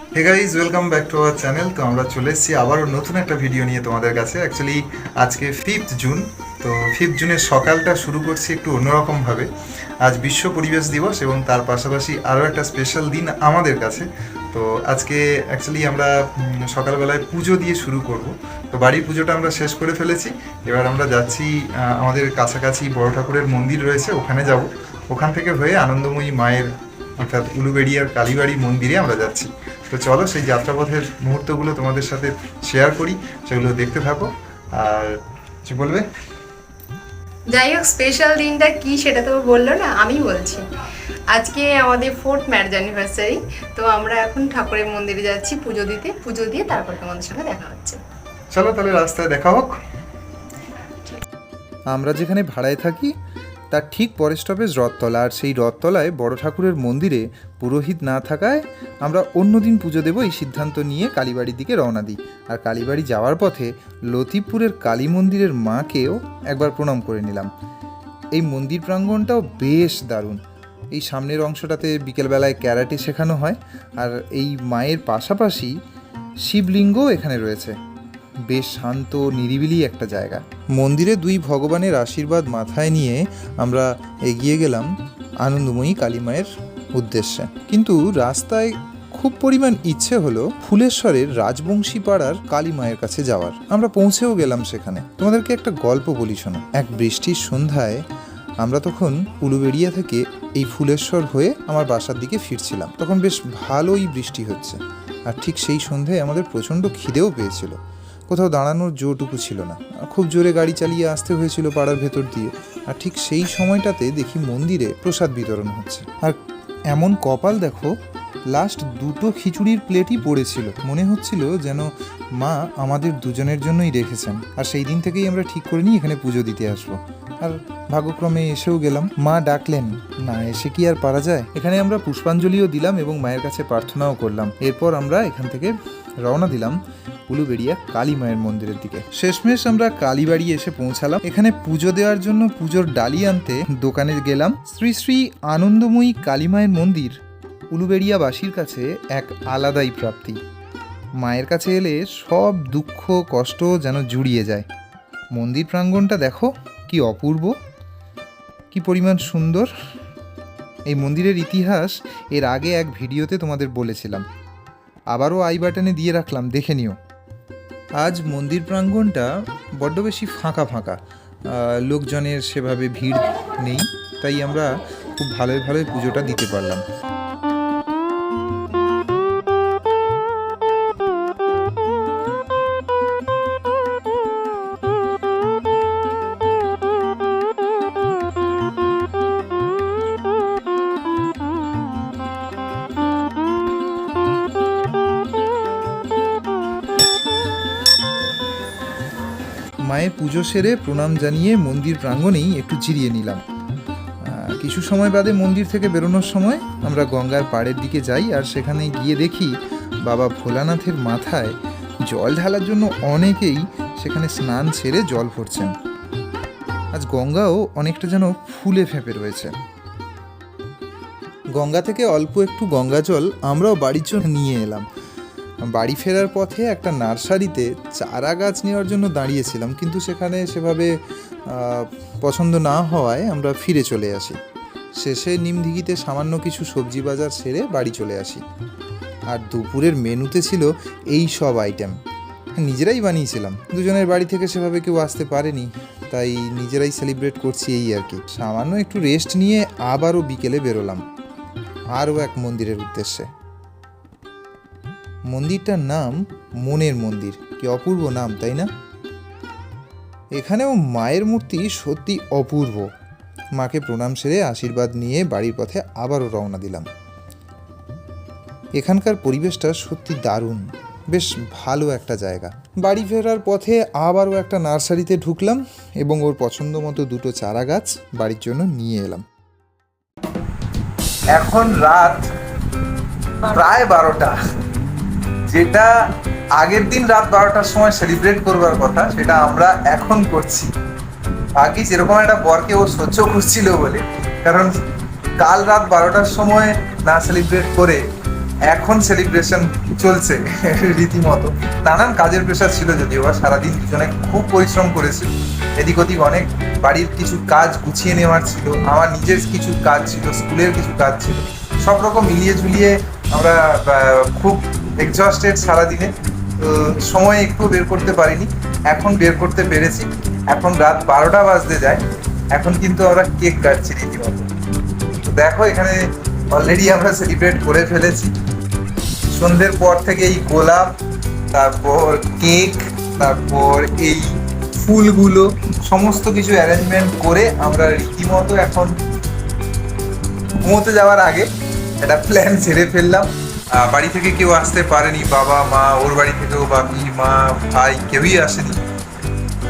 Hey guys welcome back to our channel তো আমরা চলে এসেছি আবারও নতুন একটা ভিডিও নিয়ে তোমাদের কাছে। অ্যাকচুয়ালি আজকে ফিফথ জুন তো ফিফথ জুনের সকালটা শুরু করছি একটু অন্যরকমভাবে আজ বিশ্ব পরিবেশ দিবস এবং তার পাশাপাশি আরও একটা স্পেশাল দিন আমাদের কাছে। তো আজকে অ্যাকচুয়ালি আমরা সকালবেলায় পুজো দিয়ে শুরু করব। তো বাড়ির পুজোটা আমরা শেষ করে ফেলেছি। এবার আমরা যাচ্ছি আমাদের কাছাকাছি বড় ঠাকুরের মন্দির রয়েছে, ওখানে যাব। ওখান থেকে হয়ে আনন্দময়ী মায়ের অর্থাৎ উলুবেড়িয়ার কালীবাড়ি মন্দিরে আমরা যাচ্ছি। তো চলো সেই যাত্রাপথের মুহূর্তগুলো তোমাদের সাথে শেয়ার করি সেগুলো দেখতে থাকো। আর কি বলবে? যাই হোক স্পেশাল দিনটা কি সেটা তো বলল না আমি বলছি। আজকে আমাদের ফোর্থ ম্যারেজ অ্যানিভার্সারি তো আমরা এখন ঠাকুরের মন্দিরে যাচ্ছি পুজো দিতে পুজো দিয়ে তারপর তোমাদের সঙ্গে দেখা হচ্ছে। চলো তাহলে রাস্তায় দেখা হোক। আমরা যেখানে ভাড়ায় থাকি তার ঠিক পরের স্টপেজ রথতলা, আর সেই রথতলায় বড় ঠাকুরের মন্দিরে পুরোহিত না থাকায় আমরা অন্যদিন পুজো দেবো এই সিদ্ধান্ত নিয়ে কালীবাড়ির দিকে রওনা দিই। আর কালীবাড়ি যাওয়ার পথে লতিপুরের কালী মন্দিরের মাকেও একবার প্রণাম করে নিলাম। এই মন্দির প্রাঙ্গণটাও বেশ দারুণ। এই সামনের অংশটাতে বিকেলবেলায় ক্যারাটে শেখানো হয়, আর এই মায়ের পাশাপাশি শিবলিঙ্গও এখানে রয়েছে। বেশ শান্ত নিরিবিলি একটা জায়গা। মন্দিরে দুই ভগবানের আশীর্বাদ মাথায় নিয়ে আমরা এগিয়ে গেলাম আনন্দময়ী কালী মায়ের উদ্দেশ্যে। কিন্তু রাস্তায় খুব পরিমাণ ইচ্ছে হলো ফুলেশ্বরের রাজবংশী পাড়ার কালী মায়ের কাছে যাওয়ার। আমরা পৌঁছেও গেলাম সেখানে। তোমাদেরকে একটা গল্প বলি শোনো। এক বৃষ্টির সন্ধ্যায় আমরা তখন উলুবেড়িয়া থেকে এই ফুলেশ্বর হয়ে আমার বাসার দিকে ফিরছিলাম। তখন বেশ ভালোই বৃষ্টি হচ্ছে। আর ঠিক সেই সন্ধ্যায় আমাদের প্রচণ্ড খিদেও পেয়েছিল। কোথাও দাঁড়ানোর জোরটুকু ছিল না। খুব জোরে গাড়ি চালিয়ে আসতে হয়েছিল পাড়ার ভেতর দিয়ে। আর ঠিক সেই সময়টাতে দেখি মন্দিরে প্রসাদ বিতরণ হচ্ছে। আর এমন কপাল দেখো লাস্ট দুটো খিচুড়ির প্লেটই পড়েছিল। মনে হচ্ছিল যেন মা আমাদের দুজনের জন্যই রেখেছেন। আর সেই দিন থেকেই আমরা ঠিক করে নিই, এখানে পুজো দিতে আসব। আর ভাগ্যক্রমে এসেও গেলাম। মা ডাকলেন, না, এসে কি আর পারা যায়? এখানে আমরা পুষ্পাঞ্জলিও দিলাম এবং মায়ের কাছে প্রার্থনাও করলাম। এরপর আমরা এখান থেকে রওনা দিলাম উলুবেড়িয়া কালী মায়ের মন্দিরের দিকে। শেষমেশ আমরা কালীবাড়ি এসে পৌঁছালাম। এখানে পুজো দেওয়ার জন্য পুজোর ডালি আনতে দোকানে গেলাম। শ্রী শ্রী আনন্দময়ী কালী মায়ের মন্দির উলুবেড়িয়াবাসীর কাছে এক আলাদাই প্রাপ্তি। মায়ের কাছে এলে সব দুঃখ, কষ্ট যেন জুড়িয়ে যায়। মন্দির প্রাঙ্গণটা দেখো। কি অপূর্ব, কি পরিমাণ সুন্দর। এই মন্দিরের ইতিহাস এর আগে এক ভিডিওতে তোমাদের বলেছিলাম। আবারও আই বাটনে দিয়ে রাখলাম, দেখে নিও। আজ মন্দির প্রাঙ্গণটা বড্ড বেশি ফাঁকা ফাঁকা। লোকজনের সেভাবে ভিড় নেই, তাই আমরা খুব ভালোই ভালোই পুজোটা দিতে পারলাম। মায়ের পুজো সেরে প্রণাম জানিয়ে মন্দির প্রাঙ্গণেই একটু জিরিয়ে নিলাম। কিছু সময় বাদে মন্দির থেকে বেরোনোর সময় আমরা গঙ্গার পাড়ের দিকে যাই আর সেখানে গিয়ে দেখি বাবা ভোলানাথের মাথায় জল ঢালার জন্য অনেকেই সেখানে স্নান সেরে জল ভরছেন। আজ গঙ্গাও অনেকটা যেন ফুলে ফেঁপে রয়েছে। গঙ্গা থেকে অল্প একটু গঙ্গা জল আমরাও বাড়ির জন্য নিয়ে এলাম। বাড়ি ফেরার পথে একটা নার্সারিতে চারা গাছ নেওয়ার জন্য দাঁড়িয়েছিলাম, কিন্তু সেখানে সেভাবে পছন্দ না হওয়ায় আমরা ফিরে চলে আসি। শেষে নিমদিঘিতে সামান্য কিছু সবজি বাজার সেরে বাড়ি চলে আসি। আর দুপুরের মেনুতে ছিল এই সব আইটেম নিজেরাই বানিয়েছিলাম। দুজনের বাড়ি থেকে সেভাবে কেউ আসতে পারেনি, তাই নিজেরাই সেলিব্রেট করছি এই আর কি। সামান্য একটু রেস্ট নিয়ে আবারও বিকেলে বেরোলাম। আরও এক মন্দিরের উদ্দেশ্যে। মন্দিরটার নাম মনের মন্দির। কি অপূর্ব নাম, তাই না? এখানেও মায়ের মূর্তি সত্যি অপূর্ব। মাকে প্রণাম সেরে আশীর্বাদ নিয়ে বাড়ির পথে আবারও রওনা দিলাম। এখানকার পরিবেশটা সত্যি দারুণ। বেশ ভালো একটা জায়গা। বাড়ি ফেরার পথে আবারও একটা নার্সারিতে ঢুকলাম এবং ওর পছন্দ মতো দুটো চারা গাছ বাড়ির জন্য নিয়ে এলাম। এখন রাত প্রায় বারোটা। যেটা আগের দিন রাত বারোটার সময় সেলিব্রেট করবার কথা, সেটা আমরা এখন করছি। বাকি যেরকম একটা বরকে ও সহ্য করছিল বলে, কারণ কাল রাত বারোটার সময় না সেলিব্রেট করে এখন সেলিব্রেশন চলছে রীতিমতো। নানান কাজের প্রেশার ছিল যদিও, বা সারাদিন দুজনে খুব পরিশ্রম করেছি। এদিক ওদিক অনেক বাড়ির কিছু কাজ গুছিয়ে নেওয়ার ছিল, আমার নিজের কিছু কাজ ছিল, স্কুলের কিছু কাজ ছিল, সব রকম মিলিয়ে ঝুলিয়ে আমরা খুব এক্সস্টেড সারাদিনে। তো সময় একটু বের করতে পারিনি। এখন বের করতে পেরেছি। এখন রাত বারোটা বাজতে যায়। এখন কিন্তু আমরা কেক কাটছি রীতিমতো। তো দেখো, এখানে অলরেডি আমরা সেলিব্রেট করে ফেলেছি। সন্ধ্যের পর থেকে এই গোলাপ, তারপর কেক, তারপর এই ফুলগুলো, সমস্ত কিছু অ্যারেঞ্জমেন্ট করে আমরা রীতিমতো এখন ঘুমোতে যাওয়ার আগে একটা প্ল্যান ছেড়ে ফেললাম। বাড়ি থেকে কেউ আসতে পারেনি, বাবা, মা, ওর বাড়ি থেকেও বাপি মা, ভাই কেউই আসেনি।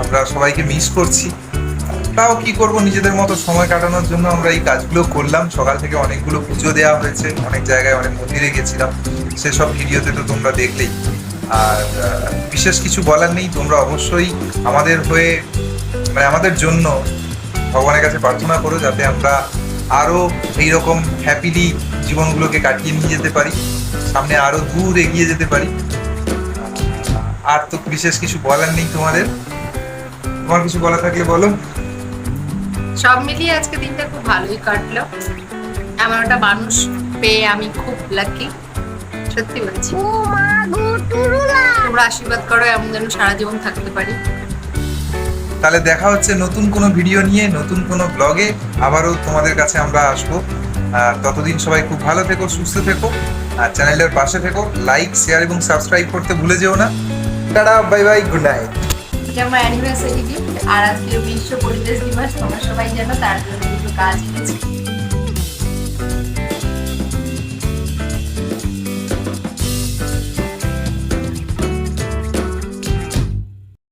আমরা সবাইকে মিস করছি। তাও কি করব নিজেদের মতো সময় কাটানোর জন্য আমরা এই কাজগুলো করলাম। সকাল থেকে অনেকগুলো পুজো দেওয়া হয়েছে, অনেক জায়গায় অনেক মন্দিরে গেছিলাম। সেসব ভিডিওতে তো তোমরা দেখলেই। আর বিশেষ কিছু বলার নেই, তোমরা অবশ্যই আমাদের হয়ে মানে আমাদের জন্য ভগবানের কাছে প্রার্থনা করো যাতে আমরা আরও এইরকম হ্যাপিলি জীবনগুলোকে কাটিয়ে নিয়ে যেতে পারি। সামনে আরও দূর এগিয়ে যেতে পারি। আর তো বিশেষ কিছু বলার নেই তোমাদের। তোমার কিছু বলা থাকলে বলো। সব মিলিয়ে আজকে দিনটা খুব ভালোই কাটলো। আমার ওটা মানুষ পেয়ে আমি খুব লাকি সত্যি বলছি। ও মা গো টুরুলা তোমরা আশীর্বাদ করো এমন যেন সারা জীবন থাকতে পারি। তাহলে দেখা হচ্ছে নতুন কোনো ভিডিও নিয়ে নতুন কোনো ব্লগে আবারও তোমাদের কাছে আমরা আসব। আর ততদিন সবাই খুব ভালো থেকো সুস্থ থেকো। আর চ্যানেলের পাশে থেকো লাইক শেয়ার এবং সাবস্ক্রাইব করতে ভুলে যেও না। Tata bye bye good night এটা আমার অ্যানিভার্সারি গিফট আর আজকে বিশ্ব পরিবেশ দিবস, তোমরা সবাই জানো, তার জন্য কিছু কাজ